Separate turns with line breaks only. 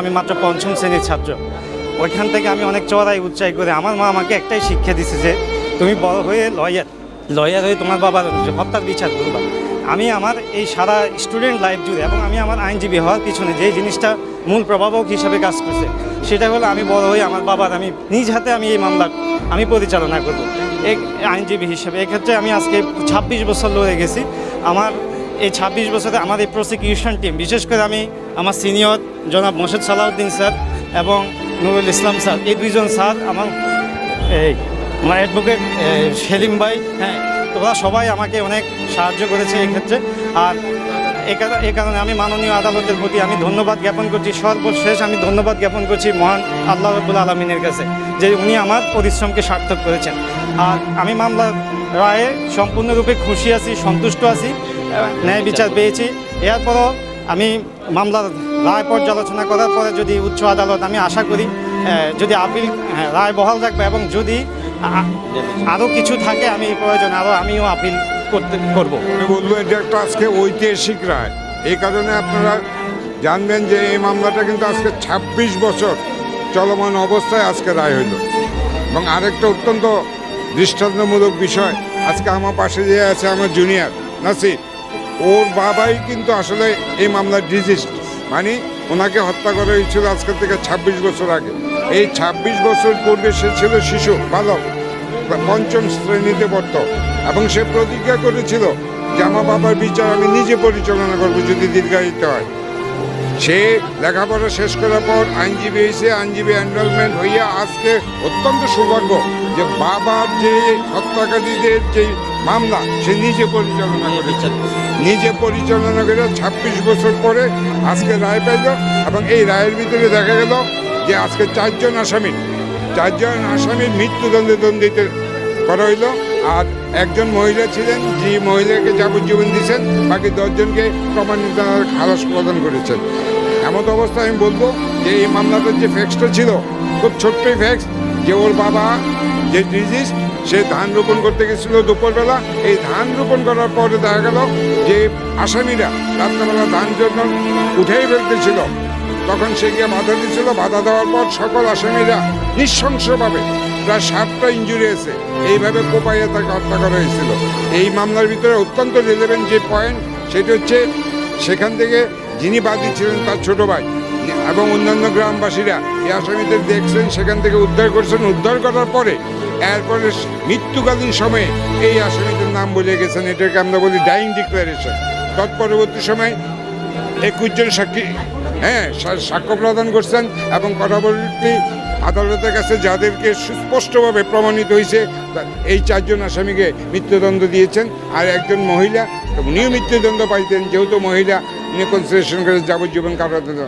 আমি মাত্র পঞ্চম শ্রেণির ছাত্র। ওইখান থেকে আমি অনেক চড়াই উচ্চাই করে আমার মা আমাকে একটাই শিক্ষা দিছে যে তুমি বড় হয়ে লয়ার লয়ার হয়ে তোমার বাবার হত্যার বিচার করবা। আমি আমার এই সারা স্টুডেন্ট লাইফ জুড়ে এবং আমি আমার আইনজীবী হওয়ার পিছনে যে জিনিসটা মূল প্রভাবক হিসাবে কাজ করছে, সেটা হলো আমি বড় হয়ে আমার বাবার আমি নিজ হাতে আমি এই মামলা আমি পরিচালনা করব। এক আইনজীবী হিসেবে। এক্ষেত্রে আমি আজকে ছাব্বিশ বছর লড়ে গেছি। আমার এই ছাব্বিশ বছরে এই প্রসিকিউশন টিম বিশেষ করে আমি আমার সিনিয়র জনাব মোর্শেদ সালাউদ্দিন স্যার এবং নুরুল ইসলাম স্যার, এই দুইজন স্যার আমার, এই, আমার অ্যাডভোকেট সেলিম ভাই হ্যাঁ তোরা সবাই আমাকে অনেক সাহায্য করেছে এই ক্ষেত্রে। আর এ কারণে আমি মাননীয় আদালতের প্রতি আমি ধন্যবাদ জ্ঞাপন করছি। সর্বশেষ আমি ধন্যবাদ জ্ঞাপন করছি মহান আল্লাহ রবুল আলমিনের কাছে, যে উনি আমার পরিশ্রমকে সার্থক করেছেন। আর আমি মামলার রায়ে সম্পূর্ণরূপে খুশি আছি, সন্তুষ্ট আছি। ন্যায় বিচার পেয়েছি। এরপরও আমি মামলার রায় পর্যালোচনা করার পরে যদি উচ্চ আদালত, আমি আশা করি যদি আপিল রায় বহাল রাখবে এবং যদি আরও কিছু থাকে, আমি প্রয়োজন আরও আমিও আপিল করতে, করব।
বলব, এটা একটা আজকে ঐতিহাসিক রায়। এই কারণে আপনারা জানবেন যে এই মামলাটা কিন্তু আজকে ২৬ বছর চলমান অবস্থায় আজকে রায় হইল। এবং আরেকটা অত্যন্ত দৃষ্টান্তমূলক বিষয়, আজকে আমার পাশে যে আছে আমার জুনিয়র নাসির। ওর বাবাই কিন্তু আসলে এই মামলার ডিজিস্ট। মানে ওনাকে হত্যা করা হয়েছিল আজকের থেকে ২৬ বছর আগে। এই ২৬ বছর পূর্বে সে ছিল শিশু, বালক, পঞ্চম শ্রেণীতে পড়ত। এবং সে প্রতিজ্ঞা করেছিল যে আমার বাবার বিচার আমি নিজে পরিচালনা করব যদি দীর্ঘায়িত হয়। সে লেখাপড়া শেষ করার পর আইনজীবী হয়েছে আইনজীবী এনরোলমেন্ট হইয়া আজকে অত্যন্ত সৌভাগ্য যে বাবার যে হত্যাকারীদের যে মামলা সে নিজে পরিচালনা করেছে। নিজে পরিচালনা করে ছাব্বিশ বছর পরে আজকে রায় পেল এবং এই রায়ের ভিতরে দেখা গেল যে আজকে চারজন আসামি চারজন আসামির মৃত্যুদণ্ডে দণ্ডিত করা হইল। আর একজন মহিলা ছিলেন যে মহিলাকে যাবজ্জীবন দিয়েছেন বাকি দশজনকে প্রমাণিত খালাস প্রদান করেছেন। এমন অবস্থায় আমি বলব যে এই মামলাটার যে ফ্যাক্সটা ছিল খুব ছোট্টই ফ্যাক্স যে ওর বাবা যে ডিজিজ সে ধান রোপণ করতে গেছিল দুপুরবেলা। এই ধান রোপণ করার পরে দেখা গেল যে আসামিরা রাত্রেবেলা ধান জন্য উঠেই ফেলতেছিল। তখন সে গিয়ে বাধা দিয়েছিল। বাধা দেওয়ার পর সকল আসামিরা নৃশংসভাবে প্রায় সাতটা ইঞ্জুরি আছে। এইভাবে কোপাইয়ে তাকে হত্যা করা হয়েছিল। এই মামলার ভিতরে অত্যন্ত রিলেভেন্ট যে পয়েন্ট সেটা হচ্ছে সেখান থেকে যিনি বাদী ছিলেন তার ছোট ভাই। এবং অন্যান্য গ্রামবাসীরা এই আসামিদের দেখছেন, সেখান থেকে উদ্ধার করছেন। উদ্ধার করার পরে, এরপরে মৃত্যুকালীন সময়ে এই আসামিদের নাম বলে গেছেন। এটাকে আমরা বলি ডাইং ডিক্লারেশন তৎপরবর্তী সময় একুশ জন সাক্ষী হ্যাঁ সাক্ষ্য প্রদান করছেন এবং পরবর্তী আদালতের কাছে যাদেরকে সুস্পষ্টভাবে প্রমাণিত হয়েছে এই চারজন আসামিকে মৃত্যুদণ্ড দিয়েছেন। আর একজন মহিলা, উনিও মৃত্যুদণ্ড পাইতেন, যেহেতু মহিলা, উনি কনসিডারেশন করে যাবজ্জীবন কারাদণ্ড